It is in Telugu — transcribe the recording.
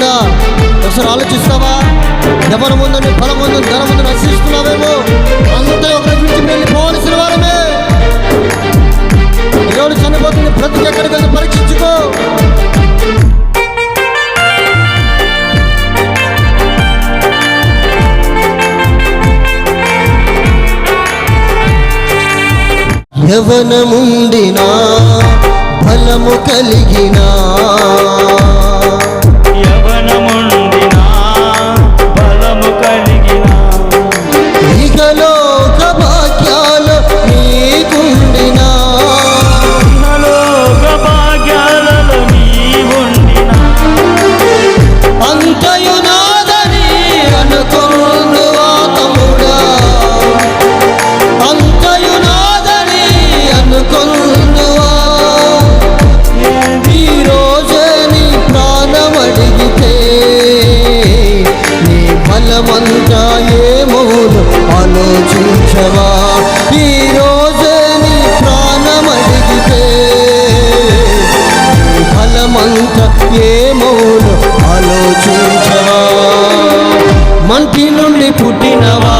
కూడా ఒకసారి ఆలోచిస్తావా? ఎవరి ముందు ఫలం ముందు ధన ముందు నశిస్తున్నావేమో? అంతా ఒకరి గురించి వెళ్ళిపోవలసిన వారమే. ఎవరు చనిపోతుంది ప్రతి ఎక్కడికి వెళ్ళి పరీక్షించుకో. యవనముండినా ఫలము కలిగినా ఆలోచించవా ఈ రోజే నీ ప్రాణమడిగితే ఫలమంత ఏమోను ఆలోచించవా? మంటి నుండి పుట్టినవా?